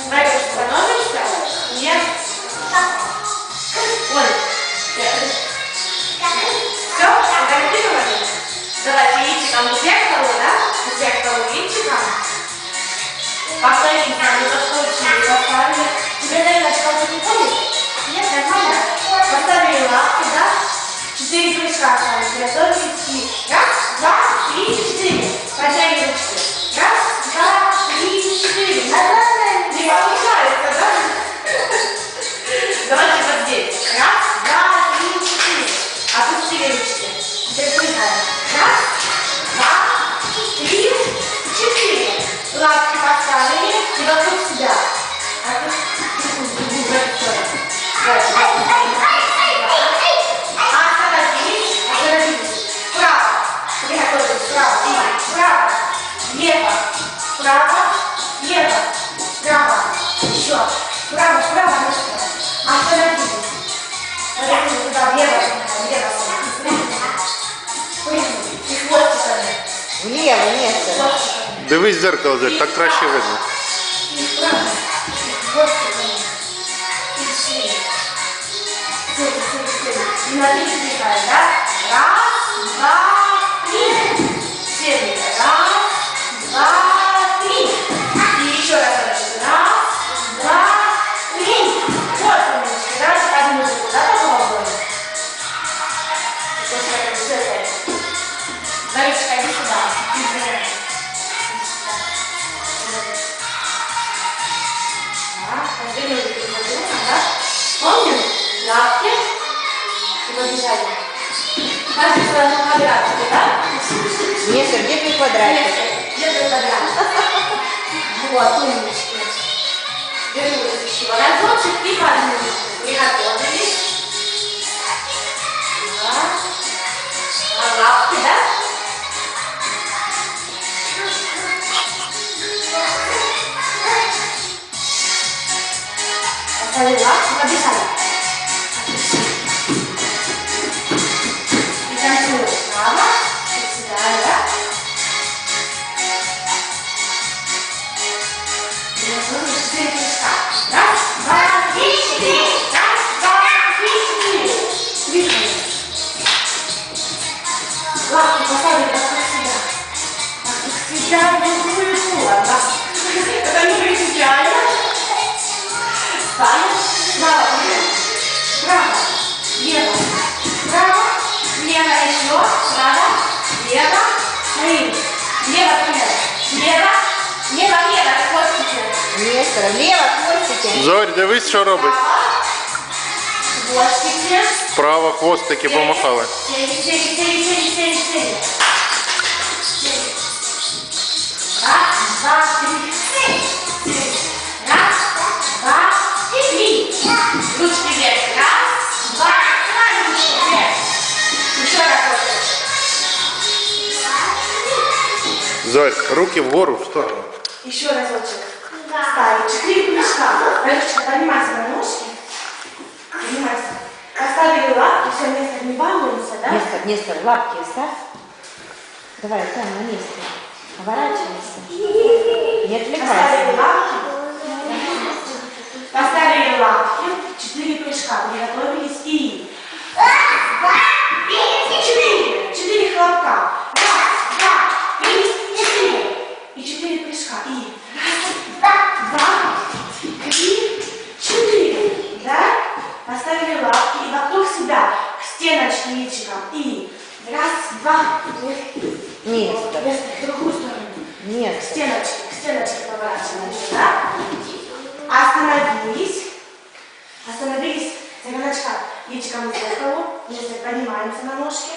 Знаешь, становишься? Нет? Ой. Все, фотографировали? Давайте яичиком к зеркалу, да? К зеркалу яичиком. Повторите, мы заскочили, поставили. Тебе, наверное, что-то не ходит? Нет, нормально. Поставили лапки, да? Четыре прыжка сами приготовились. И Раз, два, три, четыре. Ручки. Раз, два, три, четыре. Не получается, да? Давайте Вліво, Нестор. Хвостиками. Дивись в зеркало, Зель, так краще видно. И вправо. Хвостиками. И шея. Сели, сели, сели. И на три вдыхаем, да? Раз, два, три. Сели. Раз, два, Каждый в своем квадратике, да? Нестор, де твій квадратик? Где твой квадрат? Вот, умнички. Вернулись еще разочек и подвинули. Приготовились. Да. А лапки, да? Поставили лапки, побежали. Себя другую ладно. Это не принципиально. Встали. Право, право, лево, право, лево еще, право, лево, стоим, лево, лево, лево, лево, лево, хвостики, Нестор, вліво, хвостики. Зорь, дивись, що робить. право, хвостики, помахали. сели, сели, сели, сели, сели, сели. Два, три. Сели. Раз, два, три. Ручки вверх. Раз, два, ручки вверх. Еще разочек. Зорь, руки вгору в сторону. Еще разочек. Встали. Четыре прыжка. Алешечка, поднимайся на ножки. Поднимайся. Поставили лапки, все, место не балуемся, да? Нестор, Нестор, лапки ставь. Давай, там, на месте. Поворачивайся. Не Поставили отвлекайся. лапки. Поставили лапки. Четыре прыжка. Приготовились и... Четыре. Четыре хлопка. Раз, два, три, четыре. И четыре прыжка. И... Раз, два, три, четыре. Да? Поставили лапки и вокруг себя к стеночке яичком. И... Раз, два, три. Нестор, В другую сторону. К Нестор. стеночке, к стеночке поворачиваемся, да? Остановились. Остановились. Цыганочка. Яичком к зеркалу. Если поднимаемся на ножки.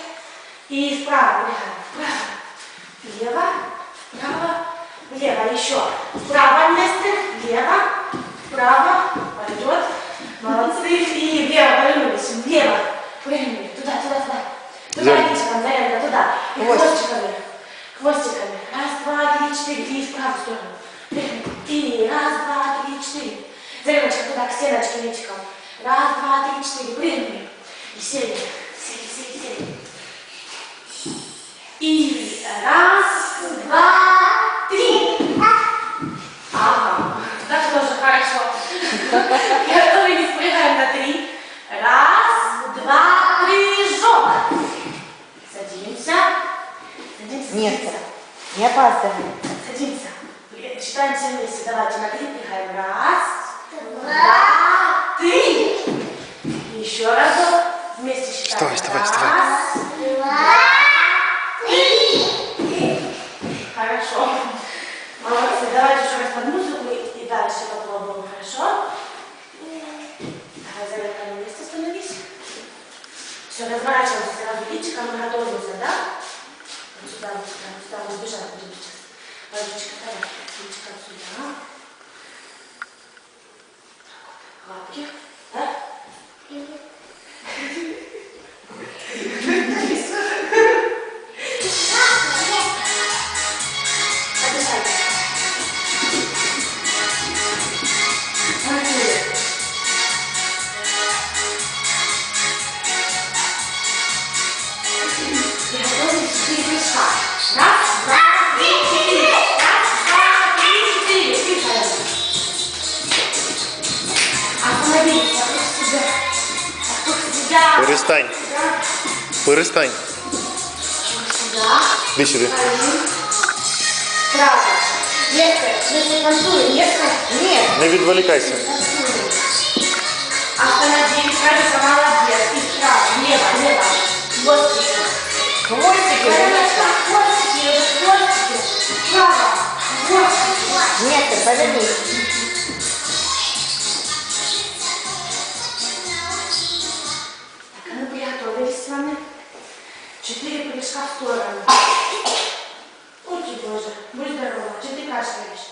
И вправо бегаем. Вправо. Влево. Вправо. Влево. Еще. Вправо место. Влево. Вправо. Пойдет. Молодцы. И влево повернулись. Влево. Прыгнули. Туда, туда, туда. Яичком, Зарянка, туда. И Хвост. хвостиками. Хвостиками. Раз, два, три, четыре. И в правую сторону. Прыгни. И раз, два, три, четыре. Заряночка туда, к стеночке яичком. Раз, два, три, четыре. Прыгни. И сели. Сели, сели, сели. И раз, два, три. Ага. Так тоже хорошо. Готовы, спрыгаем на три. Раз, два, прыжок. Садимся. Садимся. Нет, не опаздывай. Садимся. Читаем все вместе. Давайте на три Іди сюди. Право. Легко. Если танцуем, легко. Нет. Не відволікайся. Танцуем. Остановились. Кажется, молодец. И вправо. Лево, лево. Хвостики. Хвостики, Вероничка. Хвостики, хвостики. Вправо. Хвостики. Нет, повернись. Так, а мы приготовились с вами. Четыре прыжка в сторону. Будь здорова, что ты кашляешь?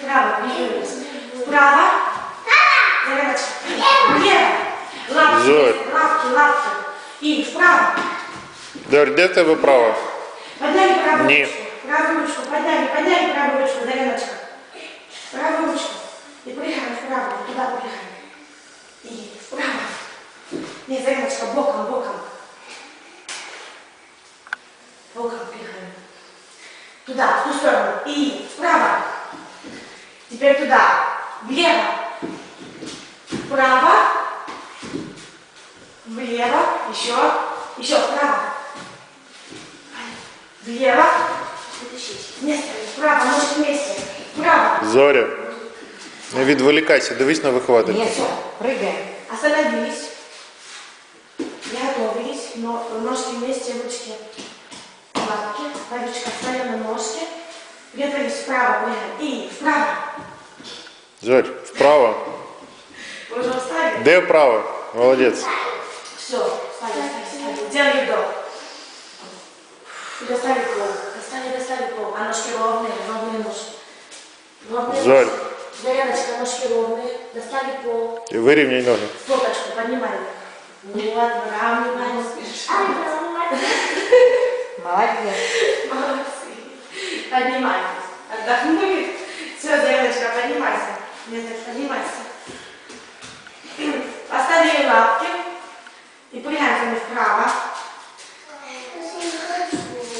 Вправо, двигаемся. Вправо. Зарядочка. Влево. Лапки, Зоя. лапки, лапки. И вправо. Дарь, де в тебе право? Подняли правую Не. ручку. Правую ручку, подняли, подняли правую ручку, Зарядочка. Правую ручку. И прыгаем вправо, туда прыгаем. И вправо. Не, Зарядочка, боком, боком. Боком. Туда, в ту сторону. И вправо. Теперь туда. Влево. Вправо. Влево. Еще. Еще вправо. Влево. Вместе. Вправо. Ножки вместе. Вправо. Зоря. Не відволікайся, дивись на вихователя. Нет, прыгаем. Остановились. Готовились. Но ножки вместе, ручки. Лапки. Ручка встаем на ножки. Приготовились вправо. прыгаем. И вправо. Зорь, вправо. Вы уже встали? Де вправо? Молодець. Все, встали, встали, встали. Делали вдох. И достали пол. Достали, достали пол. А ножки ровные, ровные ножки. Ровные Жаль. ножки. Зарядочка, ножки ровные. Достали пол. І вирівняй ноги. Стопочку поднимаем. Вот, выравниваем. Молодец. Молодцы. Поднимайтесь. Отдохнули. Все, Зарядочка, поднимайся. Нет, поднимайся. Поставили лапки. И прыгаем вправо.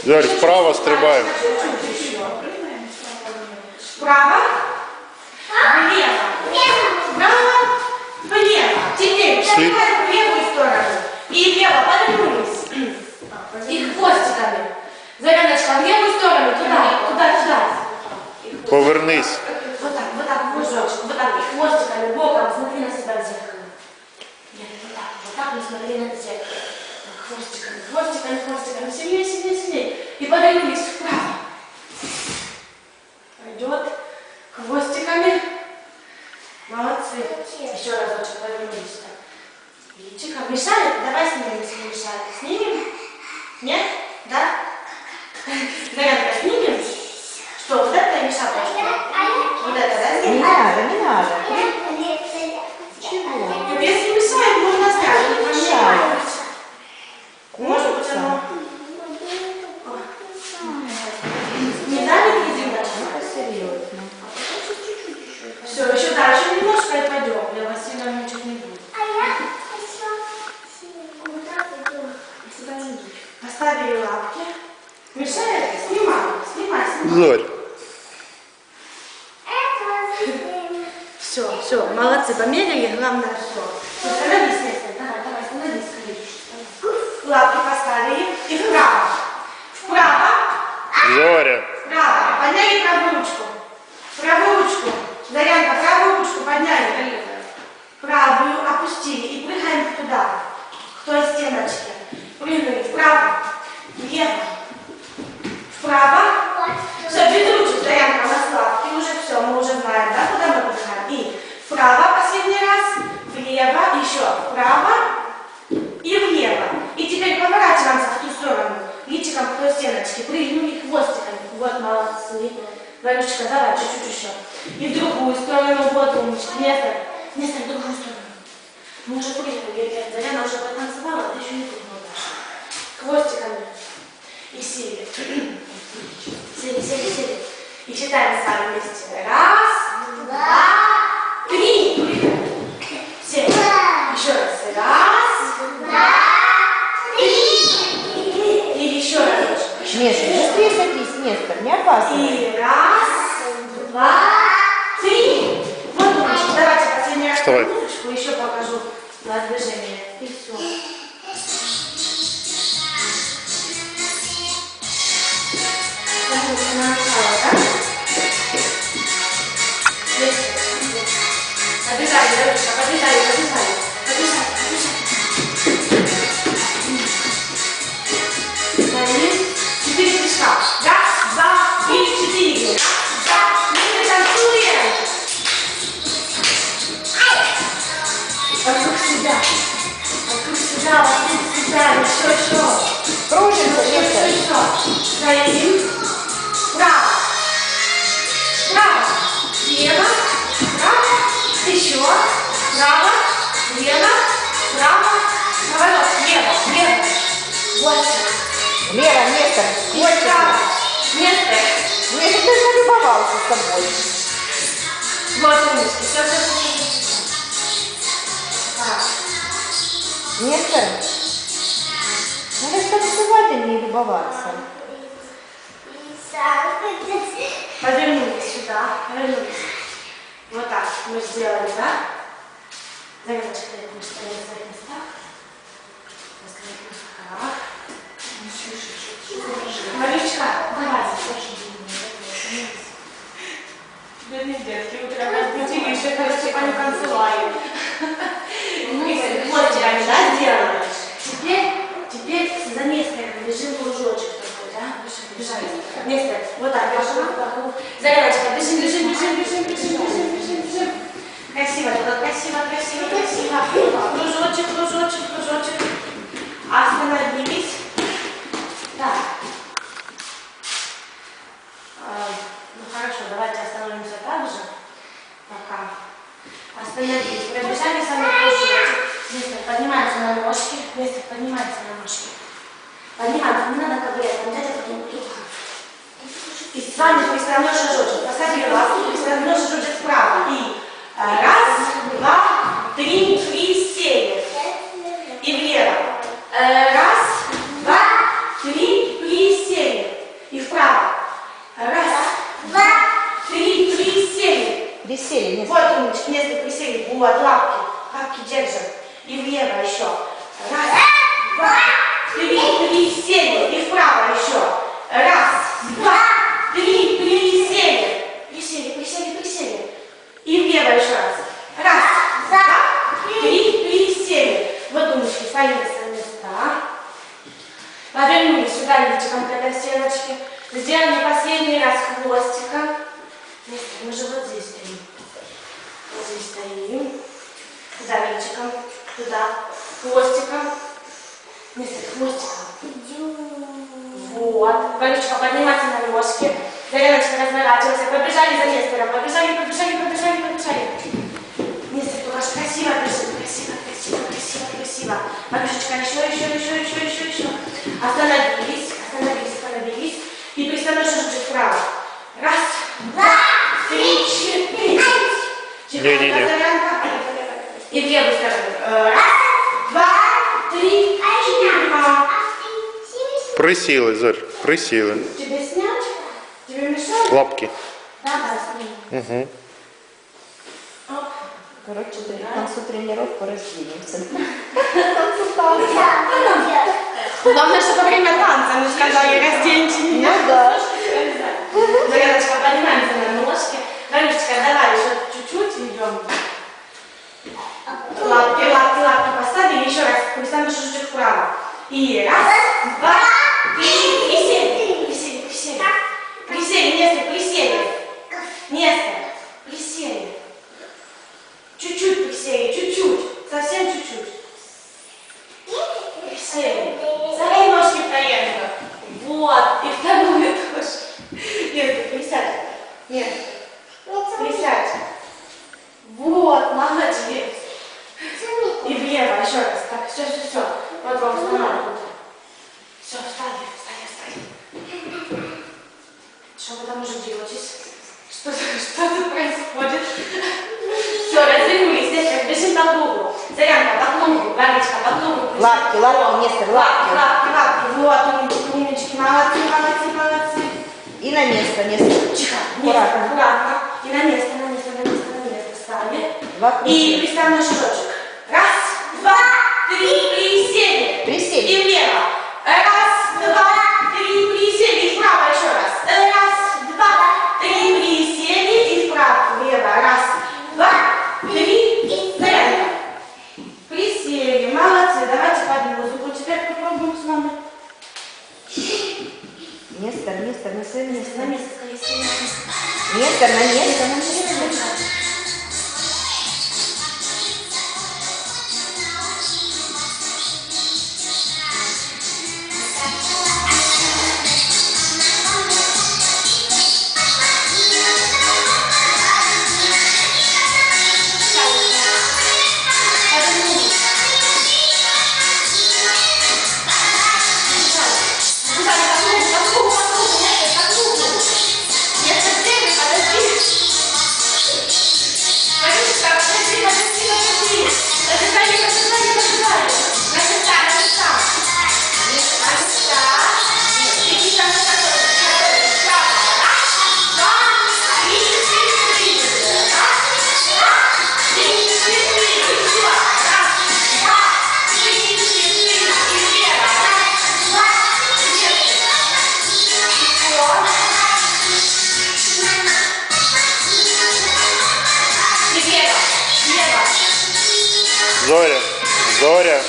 Зорь, вправо стрибаємо. Чуть-чуть еще. Вправо. Влево. Вправо. Влево. Теперь След- шагаем в левую сторону. И влево подогнулись. И хвостиками. Зарядочка в левую сторону. Туда, туда, туда. Повернись. Вот так, вот так, кружочек. Вот так. Смотри на себя в вот так. Вот так мы смотрели на это зеркало. Хвостиками, хвостиками, хвостиками. Сильнее, сильнее, сильнее. И подогнулись вправо. Хвостиками. Молодцы. Еще разочек повернулись. Видите, как мешает? Давай снимем, если мешает. Снимем? Нет? Да? Зарядка снимем? Что, вот это мешает? Вот это, да, Не снимем? надо, не надо. Нет, Если мешает, можно оставить. не Мешает. Может быть, Курица. оно... Не дали резиночку? Это серьезно. Все, еще дальше немножко и пойдем. Для вас сильно ничего не будет. Поставили лапки. Мешает? Снимай, снимай, снимай. Зорь. Все, Все, молодцы, померили, главное все. Остановись, Нестор, давай, давай, остановись, скорее. Лапки поставили и вправо. Вправо, Зоря. вправо. Подняли правую ручку. Правую ручку. Зарянка, правую ручку подняли. Правую опустили и прыгаем туда, к той стеночке. Прыгали вправо, влево, вправо. Зарянка, у нас лапки, уже все, мы уже знаем, да, куда мы прыгаем. И вправо последний раз, влево, еще вправо и влево. И теперь поворачиваемся в ту сторону, личиком к той стеночке, прыгнули хвостиками. Вот, молодцы. Варюшка, давай, чуть-чуть еще. И в другую сторону, вот умничка. Нестор, Нестор, в другую сторону. Мы уже прыгнули, Заряна уже потанцевала, ты еще не прыгнула. Хвостиками. И сели. Сели, сели, сели. И считаем с вами вместе. Раз, два, три. Сели. Еще раз. Раз, два, три. И еще раз. Нестор, быстрее садись, Нестор, не опасно. И раз, Show, show. Proszę, proszę. Proszę, proszę. Proszę. Proszę. Еще. Право. Лево. Право. Наворот. Лево. Лево. Вот. Лево. Место. И вот право. Место. Я сейчас залюбовался собой. Вот, Умничка. Все, все, все. Место. Надо ну, танцевать, а не любоваться. Повернись сюда. Повернись. Вот так мы сделали, да? Зарядочка, мы стоим на своих местах. На своих местах. Маричка, давай. Бедные детки, прям разбудили, еще короче, танцевали. Вот тебя не да, сделали. Заміж підставний шажочок. Посадили вас тут, підставний шажочок справа. І э, раз, два, три, три, север. И влево. Э, раз, два, три, три, север. И вправо. Раз, два, три, три, север. Присели. Вот, умничка, несколько присели. Вот, лапы. evaluation Побежечка, еще, еще, еще, еще, еще, еще. Остановились, остановились, остановились. И шажочек вправо. Раз, два, три, четыре. Не-не-не. Четвертая зарянка. И в левую сторону. Раз, два, три, четыре. Присіли, Зорь, присіли. Тебе снять? Тебе мешает? Лапки. Да, да, сними. Угу. Короче, к концу раздвинемся. Консультация. Главное, что во время танца мы сказали, разденьте меня. Ну да. Зарядочка, поднимаемся на ножки. Галюшечка, давай еще чуть-чуть идем. Лапки, лапки, лапки поставили. Еще раз. Представим чуть-чуть вправо. И раз, два, три. Присели. Присели, присели. Присели, Нестор, присели. Нестор, присели. Чуть-чуть присели, чуть-чуть. Совсем чуть-чуть. Присели. Задние ножки проехали. Вот. И вторую тоже. Нет, присядь. Нет. Присядь. Вот, молодец. И влево, еще раз. Так, все, все, все. Вот вам становится. Все, встали, встали, встали. Что вы там уже делаете? Что, что тут происходит? Все, развернулись. Здесь бежим по кругу. Зарянка по кругу, Галечка по кругу. Лапки, лапки, Нестор, Лапки, лапки. лапки, лапки. Вот, умнички, умнички. Молодцы, молодцы, молодцы. И на место, Нестор. Тихо, Аккуратно. аккуратно, аккуратно. И на место, на место, на место, на место ставили. Два И присели. приставим на шажочек. Раз, два, три, присели. Присели. И влево. Раз, два, три, присели. И вправо еще раз. Раз, два, три, присели. И вправо, влево. Раз, два, три, и зарядка. Присели. Молодцы. Давайте под музыку. Теперь попробуем с вами. Нестор, Нестор, на свое место. На место, на место. Нестор, на место, на место. Зоря.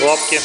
Лапки.